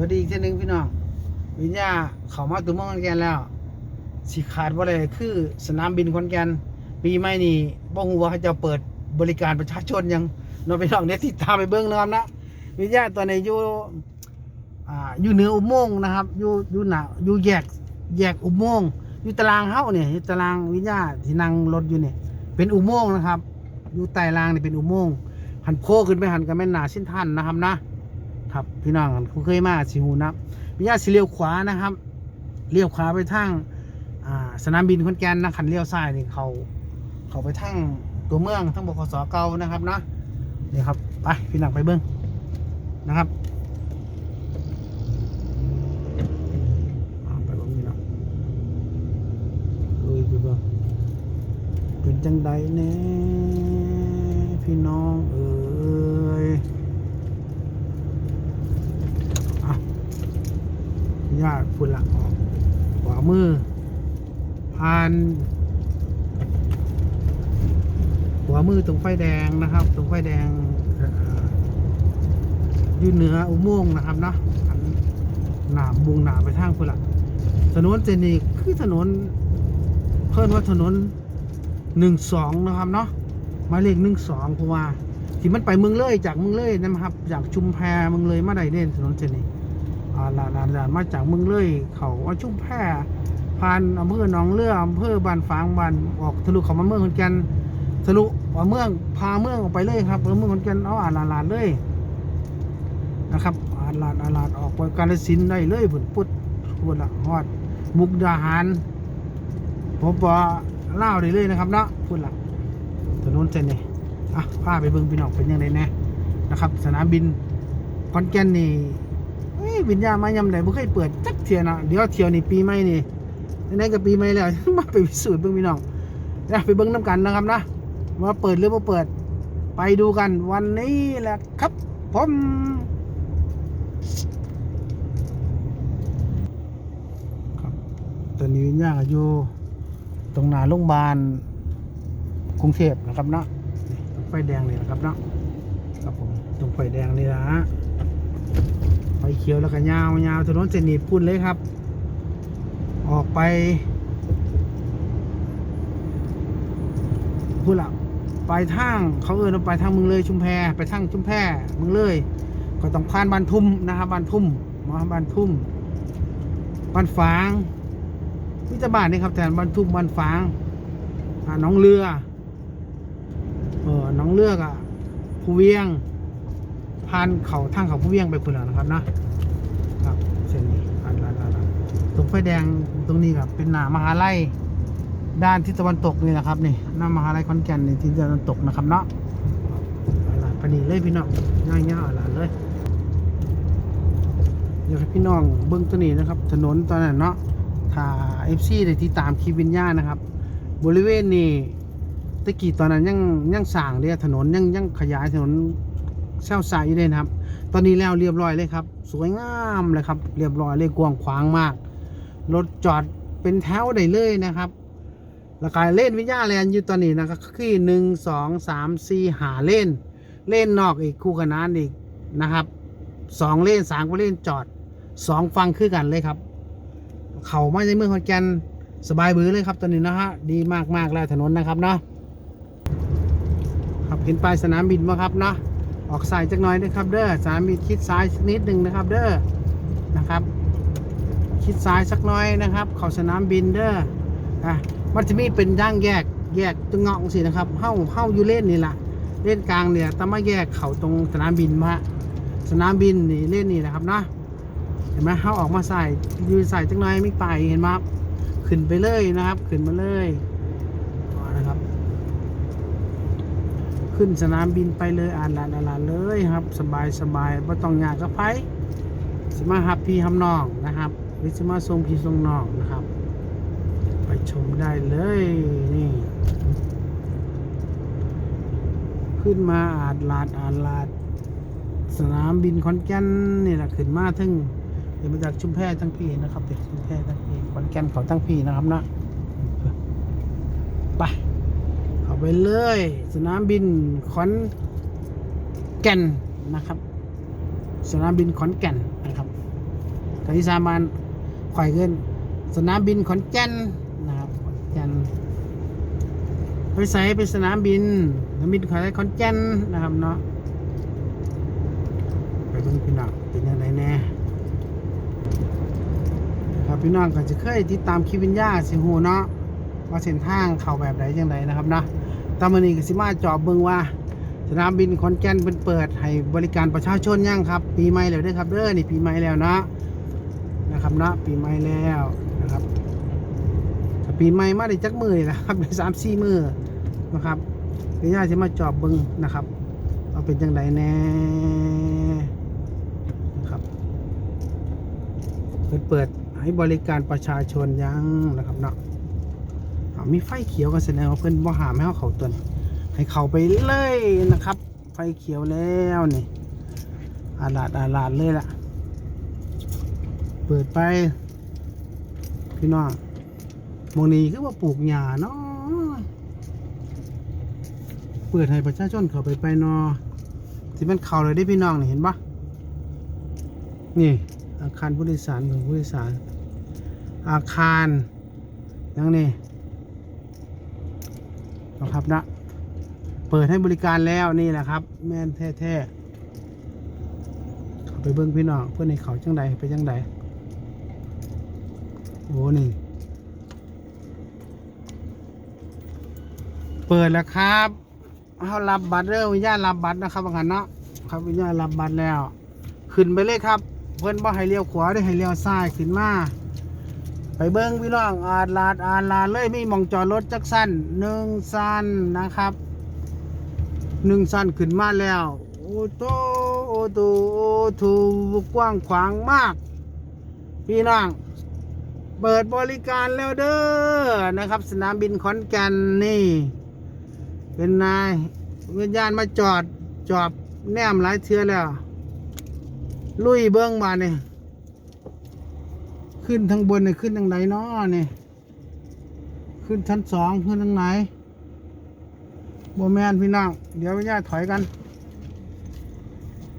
วัสดีอีกทีหนึ่งพี่น้อง วิญญาเขามาตัวเมืองขอนแก่นแล้ว สิขาดว่าอะไรคือสนามบินขอนแก่นปีใหม่นี้บ่ฮู้ว่าเขาจะเปิดบริการประชาชนยังนาะพี่น้องเดี๋ยติดตามไปเบิ่งนะครับนะวิญญาตอนนี้อยู่อ่าอยู่เหนืออุโมงค์นะครับอยู่อยู่หน้าอยู่แยกแยกอุโมงค์อยู่ตารางเฮ้าเนี่ยอยู่ตารางวิญญาที่นั่งรถอยู่เนี่ยเป็นอุโมงค์นะครับ อยู่ใต้รางนี่เป็นอุโมงค์หันโค้ขึ้นไปหันกับแม่นหนาสิ้นท่านนะครับนะ ครับ พี่น้องผู้เคยมาสิหูนับวิญญาสิเลี้ยวขวานะครับเลี้ยวขวาไปทางสนามบินขอนแก่นนะคันเลี้ยวซ้ายนี่เขาเขาไปทางตัวเมืองทั้งบขสเก่านะครับนะนี่ครับไปพี่น้องไปเบิ้งนะครับไปเบิ้งพี่น้องลุยไปเบิ้งเป็นจังใดแน่พี่ ฝุ่นละออกขวามือผ่านขวามือตรงไฟแดงนะครับ ตรงไฟแดงอยู่เหนืออุโมงค์นะครับเนาะหนาบุงหนาไปทางฝุ่นละถนนเจนีคือถนน เพิ่นว่าถนนหนึ่งสองนะครับเนาะหมายเลขหนึ่งสองเพราะว่าที่มันไปเมืองเลยจากเมืองเลยนะครับ จากชุมแพเมืองเลยมาได้เด่นถนนเจนี หลานหลานหลามาจากเมืองเลย เขาว่าชุ่มแพร่ผ่านอำเภอหนองเรืออำเภอบ้านฝางบ้านออกทะลุเขามาเมืองขอนแก่นทะลุว่าเมืองพาเมืองออกไปเลยครับเออเมืองขอนแก่นเอาอ่านหลานหลาเลยนะครับอ่านหลานอ่านหลานออกไปกาฬสินได้เลยพุ่นพุดพุดละฮอดมุกดาหารผมปอเล่าได้เลยนะครับเนาะพุ่นละถนนเส้นนี้อะพาไปเบิ่งพี่น้องเป็นยังไงแน่นะครับ สนามบินขอนแก่นนี่ วิญญาณมายำไหนบ่เคยเปิดจักเทียนะเดี๋ยวเที่ยวนี่ปีใหม่นี่ไหนก็ปีใหม่แล้วมาไปพิสูจน์เบิ่งพี่น้องนะไปเบิ่งน้ำกันนะครับนะว่าเปิดหรือบ่เปิด ไปดูกันวันนี้แหละครับผมครับตอนนี้วิญญาณอยู่ตรงหน้าโรงพยาบาลกรุงเทพนะครับนะไฟแดงนี่นะครับนะครับผมตรงไฟแดงนี่นะฮะ ขียวแล้วก็ยาวยาวถนนเส้นนี้พุ่นเลยครับ ออกไปพุ่นละไปทางเขาเอินไปทางเมืองเลยชุมแพไปทางชุมแพเมืองเลย ก็ต้องผ่านบ้านทุ่มนะครับบ้านทุ่มมาบ้านทุ่มบ้านฝางมิตรบ้านนี่ครับแต่บ้านทุ่มบ้านฝางน้องเรือเออน้องเลือกอะภูเวียงผ่านเขาทางเขาผู้เวียงไปคุณแล้วนะครับนะครับเส้นนี้ผ่านร้านร้านร้าน ตรงไฟแดงตรงนี้ครับเป็นหนามหาลัยด้านทิศตะวันตกนี่นะครับนี่หน้ามหาลัยขอนแก่นในทิศตะวันตกนะครับเนาะร้านพอดีเลยพี่น้องง่ายง่ายร้านเลยเดี๋ยวพี่น้องเบิ้องตัวนี้นะครับ ถนนตอนนั้นเนาะถ้าเอฟซีได้ที่ตามคีวิญญาณนะครับ บริเวณนี้ตะกี้ตอนนั้นยังยังสร้างเรียถนนยังยังขยายถนนเช่าสายอยู่เลยนะครับ ตอนนี้แล้วเรียบร้อยเลยครับ สวยงามเลยครับ เรียบร้อยเลยกว้างขวางมาก รถจอดเป็นแถวได้เลยนะครับแล้วก็เล่นวิญญาแลนอยู่ตอนนี้นะครับคือหนึ่งสองสามสี่หาเล่น เล่นนอกอีกคู่ขนานอีกนะครับสองเล่นสามก็เล่นจอดสองฟังคือกันเลยครับ เขาไม่ในเมืองขอนแก่นสบายบือเลยครับตอนนี้นะฮะดีมากมากแล้วถนนนะครับเนาะครับเห็นป้ายสนามบินไหมครับเนาะออกซ้ายจักหน่อยนะครับเด้อสามมีคิดซ้ายสักนิดหนึ่งนะครับเด้อนะครับ คิดซ้ายสักน่อยนะครับ เขาสนามบินเด้ออะมันจะมีเป็นย่างแยกแยกตรงเงาะสินะครับเข้าเข้าอยู่เล่นนี่แหละเล่นกลางเนี่ยต้องมาแยกเขาตรงสนามบินมาสนามบินนี่เล่นนี่นะครับนะเห็นไหมเข้าออกมาใส่ยืนใส่จักน่อยไม่ไปเห็นไหมครับขึ้นไปเลยนะครับ ขึ้นมาเลยนะครับ ขึ้นสนามบินไปเลยอ่านลานอ่านลานเลยครับ สบายสบายไม่ต้องยากกับไผสมาหับพี่ทำนองนะครับ หรือสมาทรงพี่ทรงนองนะครับ ไปชมได้เลยนี่ ขึ้นมาอานลาดอานลาด สนามบินขอนแก่นนี่แหละขึ้นมาถึงเดี๋ยวมาจากชุมแพทั้งพี่นะครับเด็กชุมแพทั้งพี่ขอนแก่นเขาทั้งพี่นะครับนะไปเอาไปเลย สนามบินขอนแก่นนะครับ สนามบินขอนแก่นนะครับทางอีสานบ้าน ข่อยเกินสนามบินขอนแก่นนะครับขอนแก่นไปใส่ไปสนามบินสนามบินขอนขอนแก่นนะครับเนาะไปเบิ่งพี่น้องเป็นยังไงแน่ครับพี่น้องก็จะเคยติดตามคลิปวิญญาสิหูเนาะว่าเส้นทางเข้าแบบใดจังใดนะครับนะตามนี้ก็สิมาจอบเบิ่งว่าสนามบินขอนแก่นเป็นเปิดให้บริการประชาชนยังครับ ปีใหม่แล้วเด้อครับเด้อนี่ปีใหม่แล้วเนาะ นะครับเนาะปีใหม่แล้วนะครับปีใหม่มาได้จักมือนี่นะครับได้สามสี่มือนะครับเดี๋ยวย่าจะมาจอบเบิ้งนะครับว่าเป็นจังไดแน่นะครับเปิดเปิดให้บริการประชาชนยังนะครับเนาะมีไฟเขียวก็แสดงว่าเพิ่อนบ่หามให้เขาเขาตัวนี้ให้เขาไปเลยนะครับ ไฟเขียวแล้วนี่อาลาดอาลาดเลยล่ะ เปิดไป พี่น้องมองนี้คือว่าปลูกหญ้าเนาะเปิดให้ประชาชนเข้าไปไปเนาะที่มันเข้าเลยได้พี่น้องนี่เห็นปะนี่ อาคารผู้โดยสารของผู้โดยสาร อาคารยังนี่นะครับนะเปิดให้บริการแล้วนี่แหละครับ แม่นแท้ๆเขาไปเบิ้งพี่น้องเพื่อนในเขาจังใดไปจังใด อ้นี่ เปิดแล้วครับเขารับบัตรเด้อวิญญาณรับบัตรนะครับว่างั้นเนาะครับวิญญาณรับบัตรแล้ว ขึ้นไปเลยครับ เพื่อนบ่ให้เลี้ยวขวาได้ให้เลี้ยวซ้ายขึ้นมาไปเบิ้งพี่น้องอาลาดอาลาดเลยมีมองจอดรถจักสั้นหนึ่งสั้นนะครับหนึ่งสั้นขึ้นมาแล้ว โอ้โตโอ้โตโอ้ทูกว้างขวางมาก พี่น้อง เปิดบริการแล้วเด้อนะครับ สนามบินขอนแก่นนี่ เป็นนายวิญญาณมาจอดจอบแนมหลายเทือแล้ว ลุยเบื้องมาเนี่ยขึ้นทางบนเนี่ยขึ้นทางไหนเนาะเนี่ยขึ้นชั้นสองขึ้นทางไหนโบแมนพี่น้องเดี๋ยวพี่ย่าถอยกัน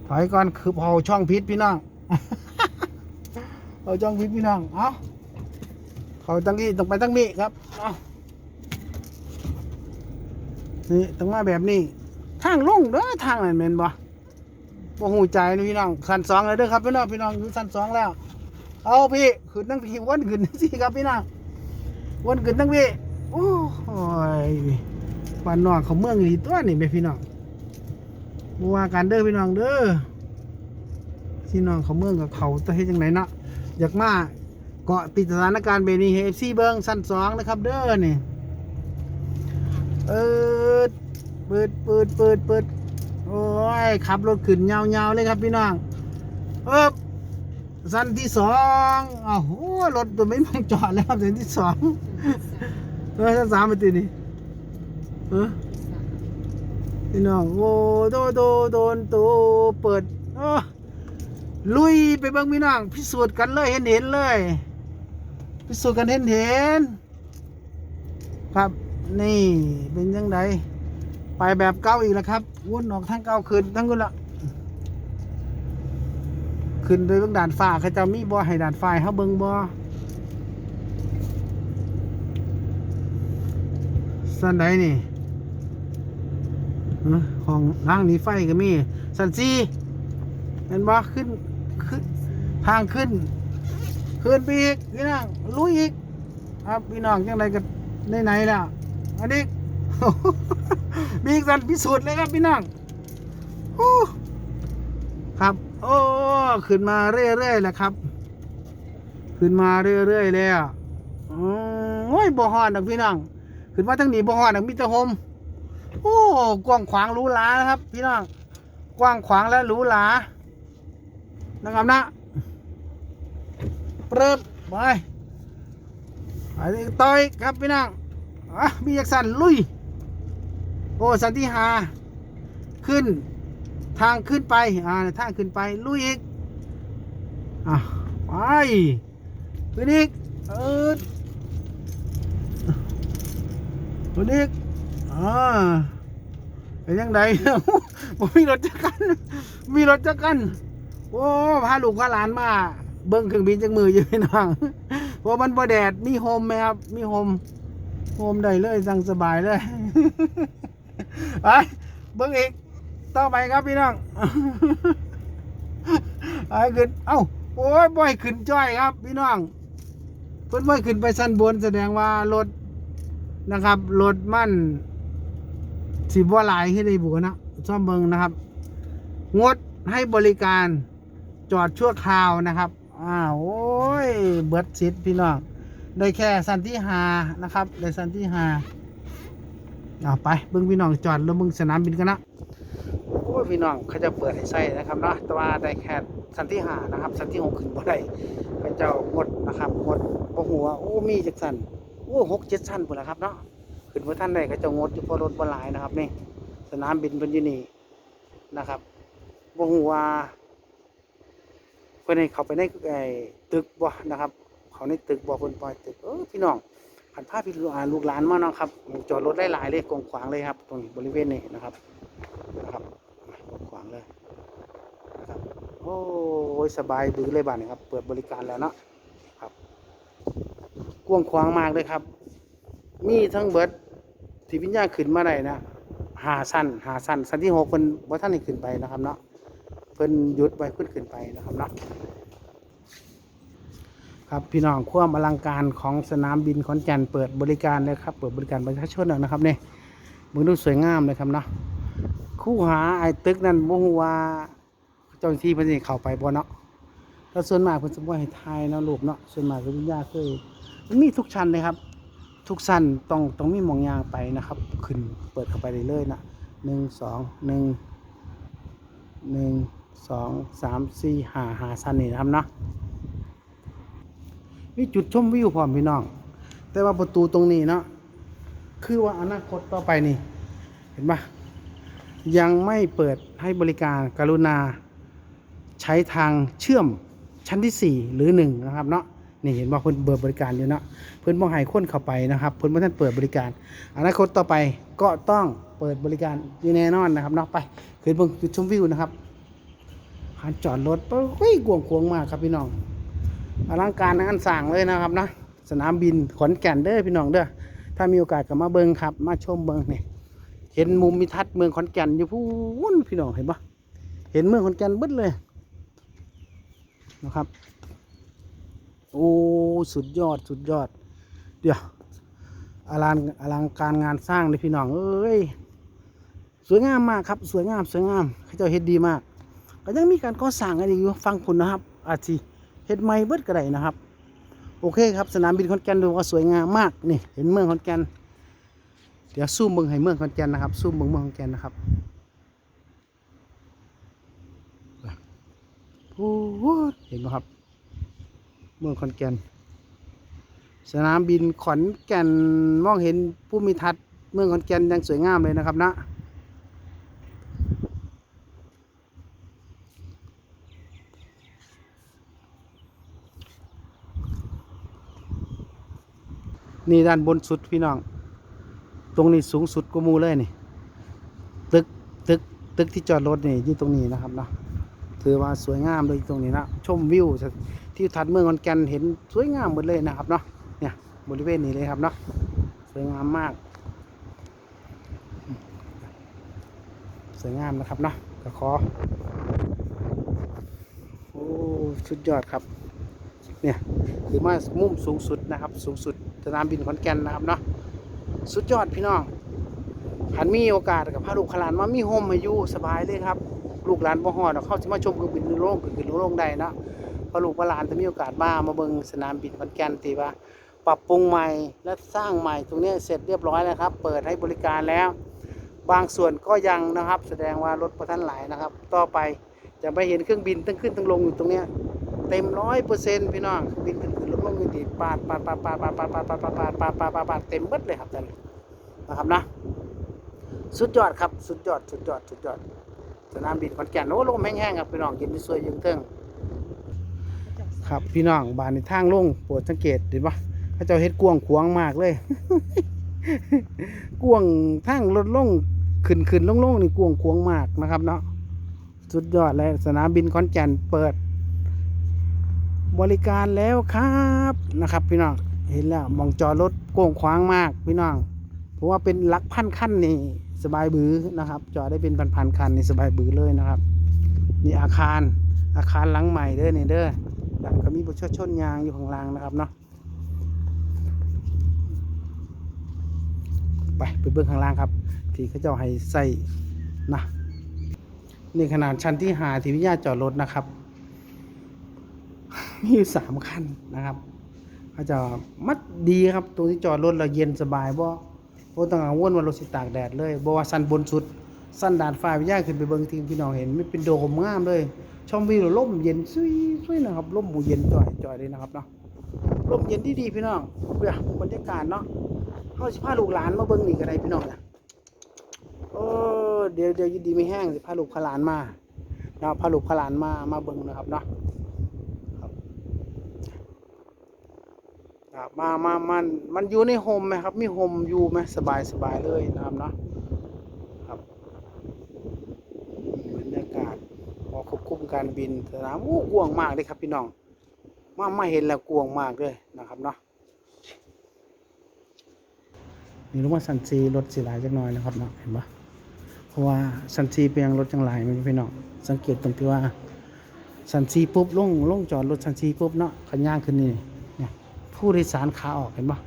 ถอยก่อนคือเผาช่องพิษพี่น้องเผาช่องพิษพี่น้องเอ้า เขาตั้งนี้ต้องไปตั้งนี้ครับเอานี่ต้องมาแบบนี้ ทางลงเด้อทางนั้นเมนบ่บ่หูใจนะพี่น้องสันสองเลยเด้อครับพี่น้องพี่น้องอยู่สันสองแล้ว เอาพี่ขึ้นตั้งพี่วนขึ้นสิครับพี่น้องวนขึ้นตั้งพี่โอ้ยบ้านนอกเขาเมืองอีตัวนี่แม่พี่น้องบัวากันเด้อพี่น้องเด้อพี่น้องเขาเมืองกับเขาจะเฮ็ดจังไหนเนาะอยากมา เกาะติดสถานการณ์เบนี้เอฟซีเบิงสั้นสองนะครับ เด้อนี่เปิดเปิดเปิดเปิดเปิดโอ้ยขับรถขึ้นยาวๆเลยครับพี่น้องเอ๊บสั้นที่สองอ้าวโหรถตัวไม่มองจอดแล้วครับสั้นที่สองเออสั้นสามไปตีนี่เออพี่น้องโอ้โดโดโดนโตเปิดเออลุยไปเบิ่งพี่น้องพิสูจน์กันเลยเห็นเห็นเลย พิสูจน์กันเห็นเห็นครับนี่เป็นยังไงไปแบบเก้าอีกแล้วครับวนออกทั้งเก้าขึ้นทั้งกุนละขึ้นไปเบิ่งด่านฟ้าเขาจะมีบ่ให้ด่านฟ้าให้เขาเบิ่งบ่สันใดนี่ห้อของทางนี้ไฟก็มี สันซีเห็นบ่ขึ้นขึ้นทางขึ้น ขึ้นไปอีกพี่น้องลุยอีก ครับพี่น้องยังไงกันในไหนๆแล้วอันนี้มีอีกสันพิสูจน์เลยครับพี่น้องครับ โอ้ขึ้นมาเรื่อยๆแหละครับ ขึ้นมาเรื่อยๆแล้วอืมโอ้ยบ่ฮอดดอกพี่น้องขึ้นมาทั้งนี้บ่ฮอดดอกมีแต่โฮมโอ้กว้างขวางรูหรานะครับ พี่น้องกว้างขวางและรูหรานะครับนะ เปิบไปไปต่อยครับพี่น้องอะมีจักสันลุย โอ้สันที่หา ขึ้น ทางขึ้นไป อ่าทางขึ้นไป ลุยอีก อะไปขึ้นอีกเออขึ้นอีกอ่าเป็นยังไงผมมีรถจักรันมีรถจักรันโอ้พาลูกพาหลานมา เบิ้งเครื่องบินจังมืออยู่พี่น้องเพราะมันบ่แดดมีโฮมไหมครับ มีโฮมโฮมได้เลยสั่งสบายเลยไปเบิ้งอีกต่อไปครับพี่น้องไอ้ขึ้นเอ้าโอ้ยบ่อยขึ้นจ้อยครับ พี่น้องเพิ่นบ่อยขึ้นไปชั้นบนแสดงว่ารถนะครับรถมั่นสิบ่หลายขึ้นในบุนะซ่อมเบิงนะครับ งดให้บริการจอดชั่วคราวนะครับ อ้าวโอ้ย เบิดสิทธิ์พี่น้องได้แค่สันที่หานะครับได้สันที่หาเอาไปเบิ้งพี่น้องจอดแล้วมึงสนามบินกันนะโอ้ยพี่น้องเขาจะเปิดให้ใส่นะครับเนาะแต่ว่าได้แค่สันที่หานะครับ สันที่หกขึ้นบ่ได้เขาเจ้างดนะครับงดบ่หัวโอ้มีจักสันโอ้หกเจ็ดสันพุ่นละครับเนาะขึ้นว่าท่านใดเขาจะงดอยู่เพราะรถบ่หลายนะครับนี่สนามบินฟินยู่นี่นะครับบ่ฮู้ว่า เพิ่นให้เขาไปในไอ้ตึกบ่นะครับ เขาในตึกบ่เพิ่นปล่อยตึกเออพี่น้องผันพาพี่ลูกอ่าลูกหลานมาเนาะครับจอดรถได้หลายเลยกว้างขวางเลยครับ ตรงบริเวณนี้นะครับนะครับกว้างขวางเลยนะครับโอ้ยสบายดื้อเลยบ้านนี้ครับ เปิดบริการแล้วเนาะครับกว้างขวางมากเลยครับ มีทั้งเบิดที่วิญญาขึ้นมาได้นะหาสั้นหาสั้นสั้นที่หกเพิ่นบ่ท่านให้ขึ้นไปนะครับเนาะ เพิ่นยุดไว้เพิ่นขึ้นไปนะครับเนาะครับพี่น้องความอลังการของสนามบินขอนแก่นเปิดบริการเลยครับเปิดบริการประชาชนแล้วนะครับเนี่ยมึงดูสวยงามเลยครับเนาะคู่หาไอ้ตึกนั่นบ่ฮู้ว่าเจ้าหน้าที่เพิ่นสิเข้าไปบ่เนาะแล้วส่วนมากเพิ่นสิบ่ให้ถ่ายเนาะรูปเนาะส่วนมากคือวิญญาณเคยมันมีทุกชั้นเลยครับ ทุกสั้นต้องต้องมีหมองยางไปนะครับ ขึ้นเปิดเข้าไปเรื่อยๆนะหนึ่งสองหนึ่งหนึ่ง สองสามสี่ห้าห้าสันนี่นะครับเนาะมีจุดชมวิวพร้อมพี่น้อง แต่ว่าประตูตรงนี้เนาะคือว่าอนาคตต่อไปนี่ เห็นปะยังไม่เปิดให้บริการกรุณา ใช้ทางเชื่อมชั้นที่ 4 หรือ 1 นะครับเนาะนี่เห็นว่าเพิ่นเปิดบริการอยู่เนาะเพิ่นบ่ให้คนเข้าไปนะครับเพิ่นบ่ท่านเปิดบริการ อนาคตต่อไปก็ต้องเปิดบริการอยู่แน่นอนนะครับเนาะไปขึ้นเบิ่งจุดชมวิวนะครับ หาจอดรถเฮ้ยกวงขวงมากครับพี่น้องอลังการงานสร้างเลยนะครับนะสนามบินขอนแก่นเด้อพี่น้องเด้อถ้ามีโอกาสก็มาเบิงครับ มาชมเบิ่งนี่เห็นมุมมิทัศน์เมืองขอนแก่นอยู่พูนพี่น้องเห็นปะเห็นเมืองขอนแก่นเบิดเลยนะครับ โอ้สุดยอดสุดยอด เดี๋ยวอลังอลังการงานสร้างเลยพี่น้องเอ้ยสวยงามมากครับ สวยงามสวยงามเขาเจ้าเฮ็ดดีมาก ก็ยังมีการก่อสร้างอะไรอยู่ฟังคุณนะครับ อาจสิเฮ็ดใหม่เบิดก็ได้นะครับ โอเคครับสนามบินขอนแก่นดูว่าสวยงามมากนี่เห็นเมืองขอนแก่นเดี๋ยวซูมเบิ่งให้เมืองขอนแก่นนะครับซูมเบิ่งเมืองขอนแก่นนะครับโอ้โหเห็นไหมครับ เมืองขอนแก่นสนามบินขอนแก่นมองเห็นผู้มีทัศน์เมืองขอนแก่นยังสวยงามเลยนะครับนะ นี่ด้านบนสุดพี่น้อง ตรงนี้สูงสุดกว่ามูเลยนี่ ตึกตึกตึกที่จอดรถนี่อยู่ตรงนี้นะครับเนาะถือว่าสวยงามเลยตรงนี้นะชมวิวที่ทัดเมืองขอนแก่นเห็นสวยงามหมดเลยนะครับเนาะเนี่ยบริเวณนี้เลยครับเนาะสวยงามมาก สวยงามนะครับเนาะก็ขอโอ้สุดยอดครับ เนี่ยคือมามุมสูงสุดนะครับ สูงสุด สนามบินขอนแก่นนะครับเนาะสุดยอดพี่น้องหันมีโอกาสกับพาลูกขลานมามีโฮมมาอยู่สบายเลยครับ ลูกหลานบ่ฮอดเขาสิมาชมเครื่องบินโล่งขึ้นโล่งได้นะพอลูกพอหลานถ้ามีโอกาสมามาเบิ่งสนามบินขอนแก่นตีว่าปรับปรุงใหม่และสร้างใหม่ตรงนี้เสร็จเรียบร้อยแล้วครับ เปิดให้บริการแล้ว บางส่วนก็ยังนะครับ แสดงว่ารถประทันหลายนะครับ ต่อไปจะไปเห็นเครื่องบินตั้งขึ้นตั้งลงอยู่ตรงนี้เต็มร้อยเปอร์เซ็นต์พี่น้องเครื่องบินข นขึ้นลงลงอยู่ดีปาดปาดปาดปาดปาดปาดปาดปาดปาดปาดปาดปาดปาดปาดเต็มเบิดเลยครับท่านนะครับนะ สุดยอดครับ สุดยอด สุดยอด สุดยอด สนามบินขอนแก่นโอ้ลมแห้งๆครับพี่น้องกินที่สวยยิงเทิงครับพี่น้องบ้านในทางลงโปรดสังเกตเห็นปะเขาเจ้าเฮ็ดกวางขวางมากเลย กวางทางรถลงขึ้นขึ้นลงลงนี่กวางขวางมากนะครับ เนาะสุดยอดเลยสนามบินขอนแก่นเปิด บริการแล้วครับนะครับ พี่น้องเห็นแล้วมองจอรถโก่งขวางมากพี่น้องเพราะว่าเป็นหลักพันขั้นนี่สบายบือนะครับ จอได้เป็นพันๆคันนี่สบายบือเลยนะครับนี่อาคารอาคารหลังใหม่เด้อเนี่เด้อดันก็มีบุชชนยางอยู่ข้างล่างนะครับเนาะไปไปเบื้องข้างล่างครับ ที่เขาเจ้าให้ใส่นะนี่ขนาดชั้นที่หาที่วิทยาจอดรถนะครับ มีอยู่สามคันนะครับเขาจะมัดดีครับตรงที่จอดรถเราเย็นสบายบ่บ่ต้องกังวลว่ารถสิตากแดดเลยบ่ว่าสั้นบนสุด สั้นดาดฟ้าวิทยาขึ้นไปเบิ่งทีพี่น้องเห็นไม่เป็นโดมงามเลยชมวิวลมเย็นซุยซุยนะครับลมบูเย็นจ่อยจ่อยเลยนะครับเนาะลมเย็นดีดีพี่น้องเพื่อบรรยากาศเนาะเฮาสิพาลูกหลานมาเบิ่งนี่ก็ได้พี่น้องนะโอ้เดี๋ยวเดี๋ยวยินดีไม่แห้งสิพาลูกพาหลานมาเนาะพาลูกพาหลานมามาเบิ่งนะครับเนาะ ครับมามามันมันอยู่ในโฮมไหมครับ มีโฮมอยู่ไหมสบายสบายเลยนะครับเนาะครับบรรยากาศพอควบคุมการบินสนามโอ้กว้างมากเลยครับพี่น้องมาไมาเห็นแล้วกว้างมากเลยนะครับเนาะนี่รู้ว่าสันซีรถสีลายจักหน่อยนะครับเนาะเห็นปะเพราะว่าสันซีเปียงรถจังหลายมันพี่น้องสังเกตตรงที่ว่าสันซีปุ๊บลงลงจอดรถสันซีปุ๊บเนาะขันย่างขึ้นนี่ ผู้โดยสารขาออกเห็นปะ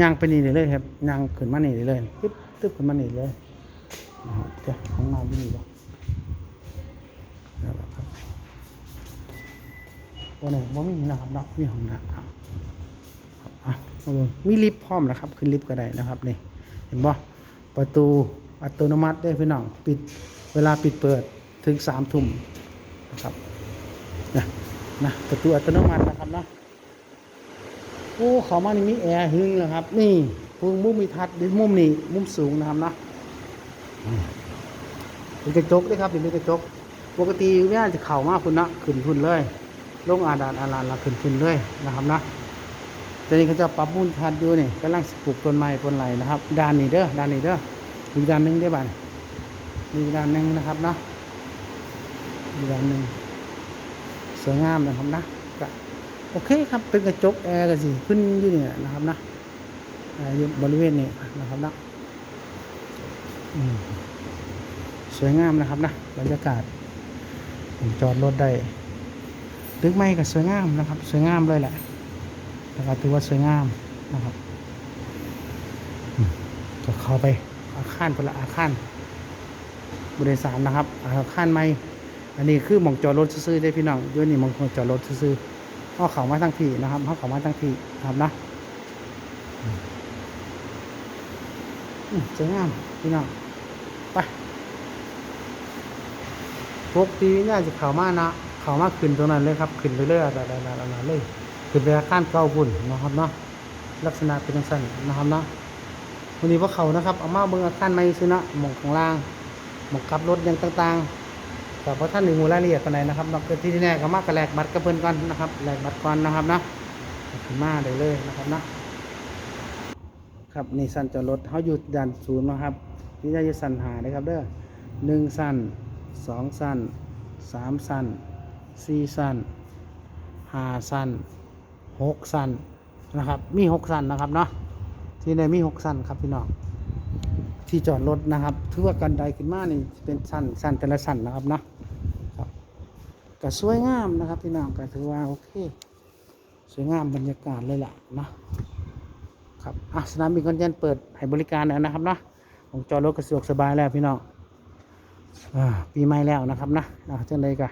ย่างไปนี่เลยครับย่างขึ้นมานี่เลยตึ๊บตึ๊บขึ้นมานี่เลยนะครับเดี๋ยวของน้ำมีปะนะครับวันนี้ว่ามีนะครับเนาะมีห้องน้ำครับอะมาดูมีลิฟต์พร้อมนะครับ ขึ้นลิฟต์ก็ได้นะครับนี่เห็นปะประตูอัตโนมัติได้พี่น้องปิดเวลาปิดเปิดถึงสามทุ่มนะครับนะนะประตูอัตโนมัตินะครับนะ โอ้เขามานี่มีแอร์หึงแล้วครับ นี่พุงมุมมีทัดดิมุมนี่มุมสูงนะครับนะอืมเป็นกระจกด้วยครับเป็นกระจก ปกติเนี่ยจะเข่ามากคุณนะขึ้นทุนเลย ลงอาดานอาลานละขึ้นทุนเลยนะครับนะตอนนี้เขาจะปรับมุมทัดอยู่นี่กำลังปลูกต้นไม้ต้นไหลนะครับด้านนี้เด้อด้านนี้เด้ออีกด้านหนึ่งได้บ้านมีอีกด้านหนึ่งนะครับนะอีกด้านหนึ่งสวยงามนะครับนะ โอเคครับเป็นกระจกแอร์กันสิขึ้นอยู่เนี่ยนะครับนะอยู่บริเวณนี้นะครับนะสวยงามนะครับนะบรรยากาศจอดรถได้ตึกไม้ก็สวยงามนะครับ สวยงามเลยแหละนะครับถือว่าสวยงามนะครับก็เข้าไปอาคารพละอาคารบริษัทนะครับอาคารไม้อันนี้คือมองจอดรถซื้อได้พี่น้องด้วยนี่มองจอดรถซื้อ เขาเขามาทั้งที่นะครับเขาเขามาทั้งที่นะครับนะอืมอืมสวยงามพี่น้องไปพวกทีเนี่ยจะเขามานะเขามาขึ้นตรงนั้นเลยครับ ขึ้นไปเรื่อยๆไรๆๆเลยขึ้นไปอาคารเก่าบุญนะครับเนาะลักษณะเป็นจังสั้นนะครับเนาะวันนี้พวกเขานะครับเอามาเบิ่งอาคารใหม่ซื้อนะหมองข้างล่างหมองขับรถยังต่าง ๆ แต่พอท่านหนึ่งมูรายละเอียดปานใดนะครับนอกจาที่แน่ก็มากระแลกบัตรกระเพิ่นก่อนนะครับแลกบัตรก่อนนะครับนะขึ้นมาได้เลยนะครับนะครับนี่สั้นจอดรถเขาอยู่ด่านศูนย์นะครับนี่จะสั้นหานะครับเด้อหนึ่งสั้นสองสั้นสามสั้นสี่สั้นห้าสั้นหกสั้นนะครับ มีหกสั้นนะครับเนาะที่ในมีหกสั้นครับพี่น้องที่จอดรถนะครับถือว่ากันไดขึ้นมานี่เป็นสั้นสั้นแต่ละสั้นนะครับเนาะ ก็สวยงามนะครับพี่น้องก็ถือว่าโอเค สวยงามบรรยากาศเลยล่ะนะครับอะสนามบินคอนเทนเปิดให้บริการแล้วนะครับเนาะของจอรถก็สะดวกสบายแล้วพี่น้องอปีใหม่แล้วนะครับนะอ่าจังเลยกะ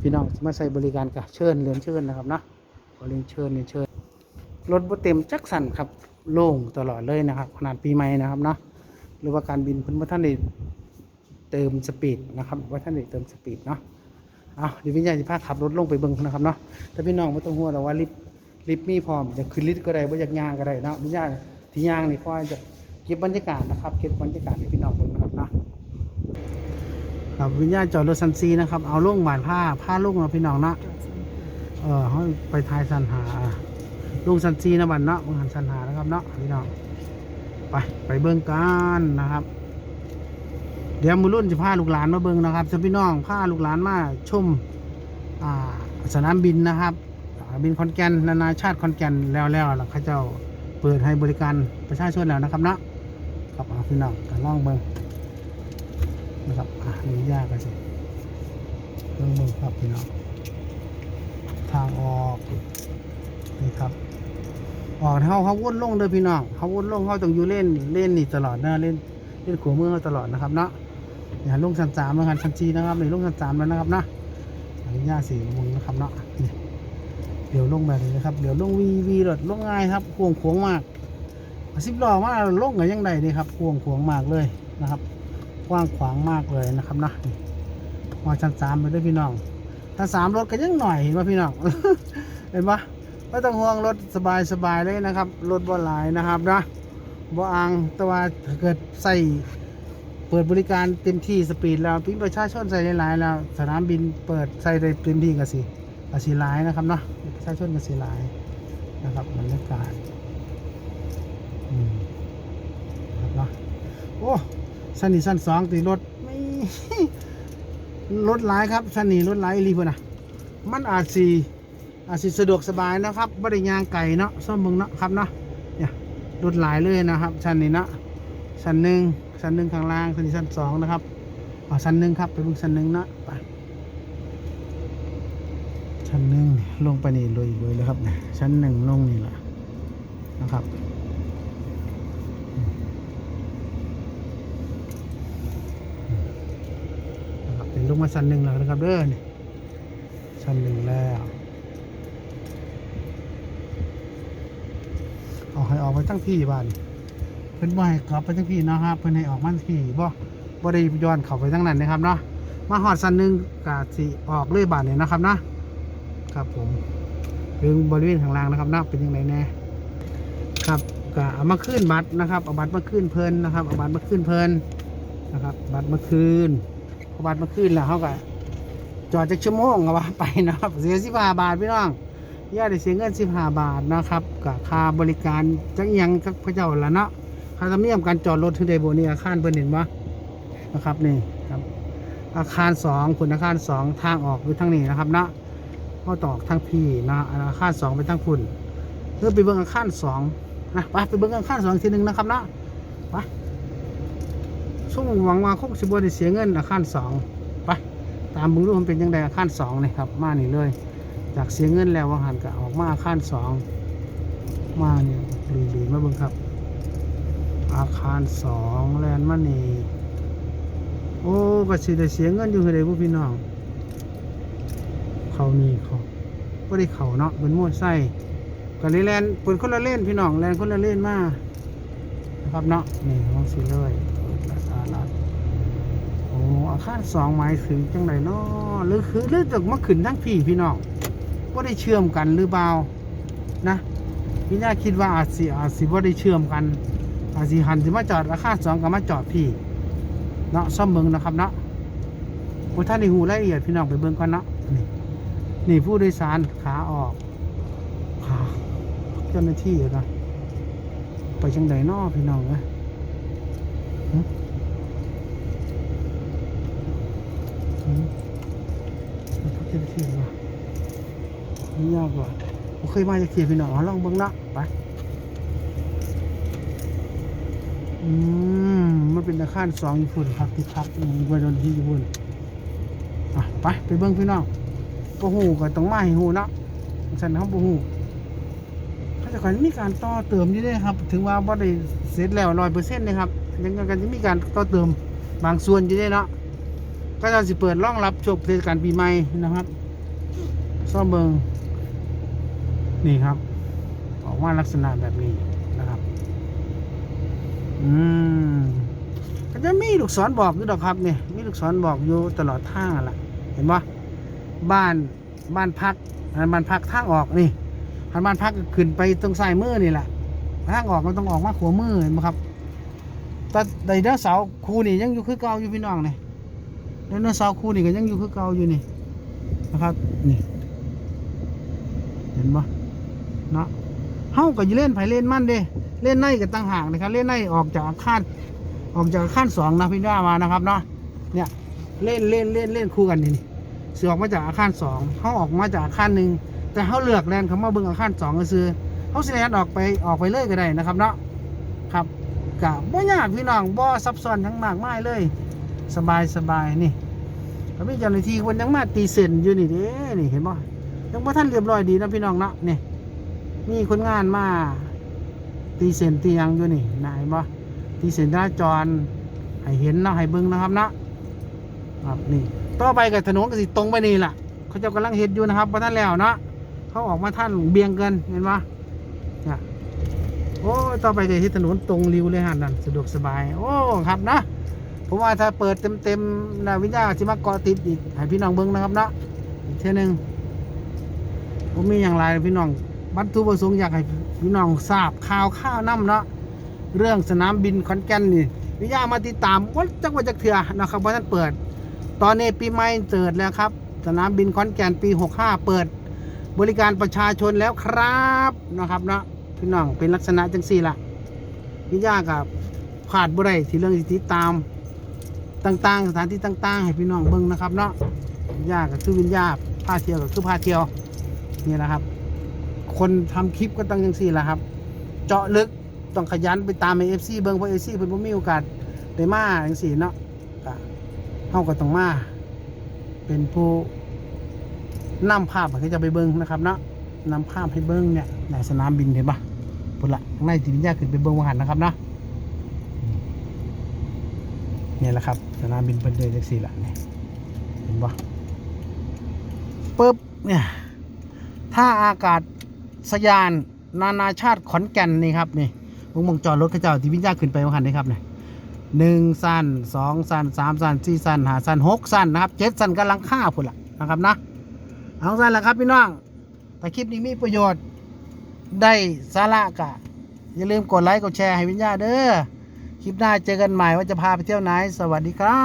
พี่น้องมาใช้บริการกะเชิญเรียนเชิญนะครับเนาะเรียนเชิญเรียนเชิญรถบ่เต็มจักสันครับโล่งตลอดเลยนะครับ ขนาดปีใหม่นะครับเนาะหรือว่าการบินเพิ่นว่าท่านได้เติมสปีดนะครับว่าท่านได้เติมสปีดเนาะ เอาเดี๋ยววิญญาณสิพาขับรถลงไปเบิ่งนะครับเนาะแต่พี่น้องไม่ต้องห่วงหรอกว่าลิฟต์ลิฟต์มีพร้อมจะขึ้นลิฟต์ก็ได้บ่อยากย่างก็ได้เนาะวิญญาณที่ย่างนี่คอยจะเก็บบรรยากาศนะครับเก็บบรรยากาศให้พี่น้องเบิ่งนะครับนะครับวิญญาณจอดรถซันซีนะครับเอาลงหวานผ้าผ้าลงเนาพี่น้องเนาะเออเขาไปทายสันหาลงซันซีนะบันเนาะลงหันสันหานะครับเนาะพี่น้องไปไปเบิ่งกันนะครับ ดี๋ยวมือรุ่นจะพาลูกหลานมาเบิ่งนะครับจะพี่น้องพาลูกหลานมาชมสนามบินนะครับอ่าาบินคอนแกนนานาชาติคอนแกนแล้วแล้วล่ะเขาเจ้าเปิดให้บริการประชาชนแล้วนะครับเนาะครับพี่น้องกันล่องเบิงนะครับอะนี่ยากกันสิเบิงเบิงครับพี่น้องทางออกนี่ครับออกเขาเขาวนลงเด้อพี่น้องเขาวนลงเขาต้องอยู่เล่นเล่นนี่ตลอดนะเล่นเล่นขัวมือเขาตลอดนะครับเนาะ อย่าลงชั้นสามนะครับชั้นจีนะครับนี่ลงชั้นสามแล้วนะครับนะอนุญาสี่โมงนะครับเนาะนี่เดี๋ยวลงแบบนี้นะครับเดี๋ยวลงวีวีรถลงง่ายครับโค้งโค้งมากสิบล้อมาลงกันยังไงดีครับโค้งโค้งมากเลยนะครับกว้างขวางมากเลยนะครับนะมาชั้นสามไปด้วยพี่น้องชั้นสามรถก็ยังหน่อยเห็นป่ะพี่น้องเห็นปะไม่ต้องห่วงรถสบายสบายเลยนะครับ รถบ่หลายนะครับนะบ่อังแต่ว่าถ้าเกิดใส่ เปิดบริการเต็มที่สปีดแล้วพี่ประชาชนใส่หลายแล้ว สนามบินเปิดใส่ได้เต็มที่ก็สิก็สิลายนะครับเนาะประชาชนก็สิลายนะครับบรรยากาศอืมครับเนาะโอ้สันนี่สั้นสองตีรถไม่รถหลายครับสันนี่รถหลายอีหลีเพื่อนะมันอาจสีอาจสิสะดวกสบายนะครับบริยางไก่เนาะซ่อมเมืองเนาะครับเนาะเนี่ยรถหลายเลยนะครับชั้นนี้เนาะ ชั้นหนึ่งชั้นหนึ่งข้างล่างชั้นชั้นสองนะครับเอาชั้นหนึ่งครับไปเบิ่งชั้นหนึ่งเนาะไปชั้นหนึ่งลงไปนี่เลยเลยเลยครับนี่ยชั้นหนึ่งลงนี่แหละนะครับเป็นลงมาชั้นหนึ่งแล้วนะครับเด้อนี่ชั้นหนึ่งแล้วออกให้ออกไปทั้งพี่บ้าน เพิ่นบ่ให้กลับไปทั้งพี่เนาะครับเพิ่นให้ออกมาทั้งพี่บ่บ่ได้ย้อนเข้าไปทั้งนั้นนะครับเนาะมาฮอดสันหนึงก็สิออกเลยบ้านนี่ยนะครับนะครับผมถึงบริเวณข้างล่างนะครับเนาะเป็นยังไงแน่ครับก็เอามาขึ้นบัตรนะครับเอาบัตรมาขึ้นเพลินนะครับเอาบัตรมาขึ้นเพลินนะครับ บัตรมาคืนพอบัตรมาขึ้นแล้วเขาก็จอดจักชั่วโมงก็ว่าไปนะครับเสียสิบห้าบาทพี่น้องย่าได้เสียเงิน15บาบาทนะครับกับค่าบริการจังยังกับพระเจ้าละเนาะ ค่าธรรมเนียมการจอดรถที่ใดโบนี่อาคารเพิ่นเห็นบ่นะครับนี่ครับ อาคาร2คุณอาคาร2ทางออกอยู่ทางนี้นะครับนะเข้าตอกทางพี่นะอาคาร2ไปทางคุณเพื่อไปเบิ่งอาคาร2นะไปไปเบิ่งอาคาร2อีกทีหนึ่งนะครับนะไปช่วงหวังว่าคงสิบ่ได้เสียเงินอาคาร2ไปตามมึงดูมันเป็นยังไงอาคาร2นี่ครับ มานี่เลย จากเสียเงินแล้ววังหันก็ออกมาอาคารสองมาเนี่ยหลีๆมาเบิ่งครับ อาคารสองแลนด์มานี่โอ้ก็สิได้เสียเงินอยู่คือใดพวกพี่น้อง เขานี่เขาบ่ได้เขาเนาะเป็นมวดไส้ก็เลยแลนเปิดคนละเล่นพี่น้องแลนคนละเล่นมานะครับเนาะนี่ห้องสิเลยระสารัดโอ้อาคารสองหมายถึงจังไดเนาะหรือคือหรือจะมาขึ้นทั้งพี่พี่น้องว่าได้เชื่อมกันหรือเปล่านะพี่ย่าคิดว่าอาจสิอาจสิว่าได้เชื่อมกัน อาจสิหันสิมาจอดราคาสองกับมาจอดพี่เนาะซ่อมเมืองนะครับเนาะพวกท่านในหูรายละเอียดพี่น้องไปเบิ่งก่อนเนาะนี่นี่ผู้โดยสารขาออกขาเจ้าหน้าที่นะไปจังใดนาะพี่น้องนะเจ้าหน้าที่วะนี่ยากกว่าผมเคยมาจากเทียพี่น้องลองเบิ่งละไป อืมมันเป็นอาคารสองญี่ปุ่นครับที่พักไว้โดนที่ญี่ปุ่นอะไปไปเบิ่งพี่น้องปูหูก็ต้องมาให้หูเนาะฉันเขาปูหูเขาจะก่อนมีการต่อเติมนี่ด้วยครับ ถึงว่าบ่ได้เสร็จแล้วร้อยเปอร์เซ็นต์นะครับยังกันจะมีการต่อเติมบางส่วนอยู่ด้วยเนาะก็จะสิเปิดร่องรับจบเทศกาลปีใหม่นะครับซ่อมเบิงนี่ครับ ออกมาลักษณะแบบนี้ อืมก็จะมีลูกศรบอกอยู่ดอกครับเนี่ยมีลูกศรบอกอยู่ตลอดทางล่ะ เห็นปะบ้านบ้านพักอันบ้านพักทางออกนี่อันบ้านพักขึ้นไปตรงซ้ายมือนี่แหละทางออกมันต้องออกมาขวามือเห็นไหมครับแต่ไดโนเสาร์คู่นี่ยังอยู่คือเก่าอยู่พี่น้องเนี่ยไดโนเสาร์คู่นี่ก็ยังอยู่คือเก่าอยู่นี่นะครับนี่เห็นปะเนาะเฮาก็อยู่เล่นไผเล่นมั่นเด้ เล่นในกับตั้งหางนะครับ เล่นในออกจากอาคารออกจากอาคารสองนะพี่น้ามานะครับเนาะเนี่ยเล่นเล่นเล่นเล่นคู่กันนี่เสือออกมาจากอาคารสองเขาออกมาจากอาคารหนึ่งแต่เขาเลือกแลนเขามาเบิ่งอาคารสองก็คือเขาสิแลนออกไปออกไปเลยก็ได้นะครับเนาะครับกะบ่ยากพี่น้องบ่ซับซ้อนทั้งมากมายเลย สบายสบายนี่ก็มีเจ้าหน้าที่คนยังมาตีเส้นอยู่นี่เด้นี่เห็นบ่ยังบ่ทันเรียบร้อยดีนะพี่น้องเนาะนี่มีคนงานมา ตีเส้นตียังอยู่นี่นะเห็นบ่ตีเส้นหน้าจรให้เห็นนะให้เบิ่งนะครับนะครับนี่ต่อไปกับถนนก็สิตรงไปนี่แหละเขาจ้ากำลังเฮ็ดอยู่นะครับบ่ทันแล้วเนาะเขาออกมาท่านเบียงเกินเห็นบ่เนี่ยโอ้ต่อไปก็เฮ็ดถนนตรงริวเลยฮะนั่นสะดวกสบาย โอ้ครับนะผมว่าถ้าเปิดเต็มๆนะวิญญาณสิมาเกาะติดอีกให้พี่น้องเบิ่งนะครับเนาะอีกเท่ยหนึงผมมีอย่างไรพี่น้องบรรทุประสงค์อยากให้ พี่น้องทราบข่าวข้าวน้ำเนาะเรื่องสนามบินขอนแก่นนี่วิญญามาติดตามวัดจักรวาจักเถื่อนะครับว่าท่านเปิด ตอนนี้ปีใหม่เจิดแล้วครับ สนามบินขอนแก่นปี 65 เปิด บริการประชาชนแล้วครับนะครับเนาะพี่น้องเป็นลักษณะจังสี่ละวิญญากับขาดบ่ได้ที่เรื่องติดตามต่างๆ สถานที่ต่าง ๆ ให้พี่น้องเบิ่งนะครับเนาะวิญญาก็คือวิญญาพาเที่ยวก็คือพาเที่ยวนี่แหละครับ คนทำคลิปก็ต้องจังสี่แหละครับ เจาะลึกต้องขยันไปตามไอเอฟซีเบิ่งเพราะเอฟซีเพิ่นบ่มีโอกาสได้มาจังสี่เนาะเฮาก็ต้องมา เป็นผู้นำภาพให้จะไปเบิ้งนะครับเนาะนำภาพให้เบิ้งเนี่ยในสนามบินเห็นปะพุ่นละข้างในจิวิญญาขึ้นไปเบิ้งวังหันนะครับเนาะนี่แหละครับสนามบินเป็นเดย์สี่ละเนี่ยเห็นปะปุ๊บเนี่ยท่าอากาศ สยาน นานาชาติขอนแก่นนี่ครับนี่วงมงจอดรถกระเจ้าที่วิญญาขึ้นไปวังหันนี่ครับเนี่ยหนึ่งสั้นสองสั้นสามสั้นสี่สั้นห้าสั้นหกสั้นนะครับเจ็ดสั้นกำลังค่าพุ่นละนะครับนะเอาสั้นละครับพี่น้องแต่คลิปนี้มีประโยชน์ได้สาระกะ อย่าลืมกดไลค์กดแชร์ให้วิญญาเด้อคลิปหน้าเจอกันใหม่ว่าจะพาไปเที่ยวไหน สวัสดีครั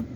บ